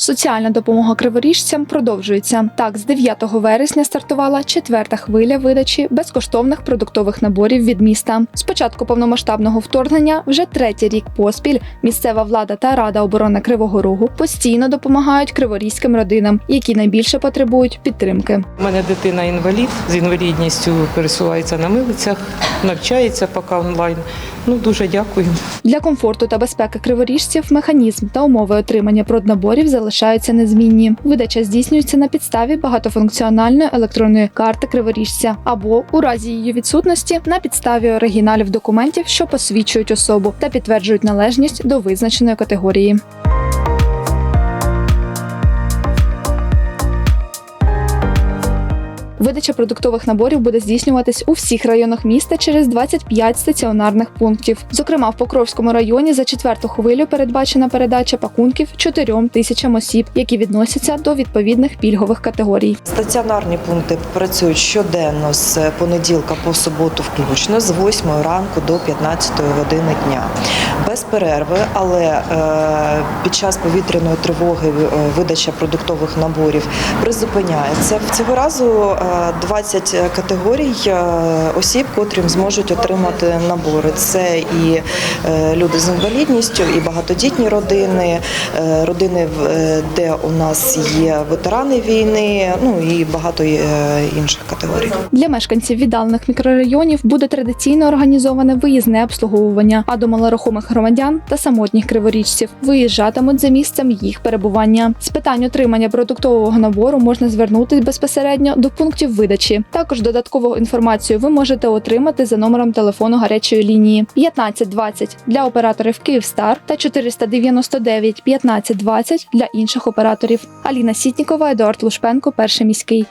Соціальна допомога криворіжцям продовжується. Так, з 9 вересня стартувала четверта хвиля видачі безкоштовних продуктових наборів від міста. З початку повномасштабного вторгнення вже третій рік поспіль місцева влада та рада оборони Кривого Рогу постійно допомагають криворізьким родинам, які найбільше потребують підтримки. У мене дитина інвалід з інвалідністю пересувається на милицях, навчається поки онлайн. Ну дуже дякую. Для комфорту та безпеки криворіжців механізм та умови отримання проднаборів залишаються незмінні. Видача здійснюється на підставі багатофункціональної електронної карти криворіжця або у разі її відсутності на підставі оригіналів документів, що посвідчують особу та підтверджують належність до визначеної категорії. Видача продуктових наборів буде здійснюватись у всіх районах міста через 25 стаціонарних пунктів. Зокрема, в Покровському районі за четверту хвилю передбачена передача пакунків 4 тисячам осіб, які відносяться до відповідних пільгових категорій. Стаціонарні пункти працюють щоденно з понеділка по суботу, включно з 8 ранку до 15 години дня. Без перерви, але е, під час повітряної тривоги е, видача продуктових наборів призупиняється. Цього разу е, 20 категорій е, осіб, котрим зможуть отримати набори. Це і е, люди з інвалідністю, і багатодітні родини, е, родини, де у нас є ветерани війни, ну і багато інших категорій. Для мешканців віддалених мікрорайонів буде традиційно організоване виїзне обслуговування, а до малорухомих громадян та самотніх криворіжців виїжджатимуть за місцем їх перебування. З питань отримання продуктового набору можна звернутися безпосередньо до пунктів видачі. Також додаткову інформацію ви можете отримати за номером телефону гарячої лінії 1520 для операторів Київстар та 499 1520 для інших операторів. Аліна Сітнікова, Едуард Лушпенко, перший міський.